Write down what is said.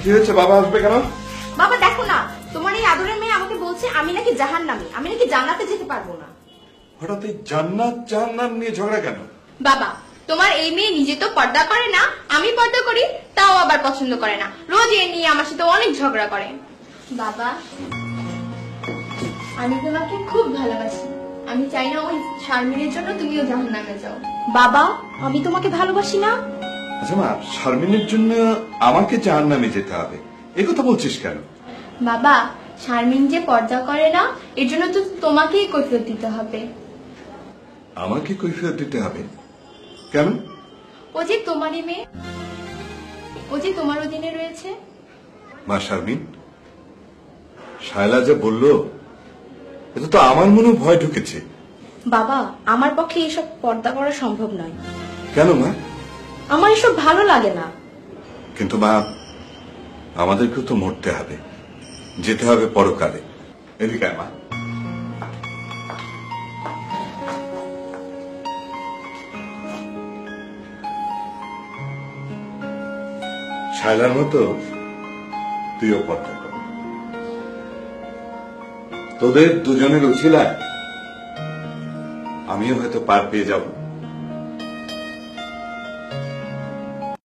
কি হয়েছে বাবা আসবে কেন? বাবা দেখো না তোমার এই আদরের মেয়ে আমাকে বলছে আমি নাকি জাহান নামি আমি নাকি জান্নাতে যেতে পারব না। হঠাৎ এই জান্নাত জাহান্নাম নিয়ে ঝগড়া কেন? বাবা তোমার এই মেয়ে নিজে তো পর্দা করে না আমি পর্দা করি তাও আবার পছন্দ করে না। রোজ এ নিয়ে আমার সাথে অনেক ঝগড়া করে। বাবা আমি তোমাকে খুব ভালোবাসি। আমি চাই না ওই শারমিনের জন্য তুমিও জাহান নামে যাও। বাবা আমি তোমাকে ভালোবাসি না? আচ্ছা মা শারমিনের জন্য আমাকে জাহান্নামে যেতে হবে। এ কথা বলছিস কেন? বাবা শারমিন যে পর্দা করে না এর জন্য তো তোমাকেই কৈফিয়ত দিতে হবে। আমাকে কৈফিয়ত দিতে হবে? কেন? ও যে তোমারই মেয়ে ও যে তোমার অধীনে রয়েছে। মা শারমিন শায়লা যে বলল এটা তো আমার মনে ভয় ঢুকেছে। বাবা আমার পক্ষে এসব পর্দা করা সম্ভব নয়। কেন মা? আমার এসব ভালো লাগে না। কিন্তু মা, আমাদেরকেও তো মরতে হবে। যেতে হবে পরকালে। এদিকে মা। শায়লার মতো তুইও পর্দা কর তোদের দুজনের উছিলায় আমিও হয়তো পার পেয়ে যাব।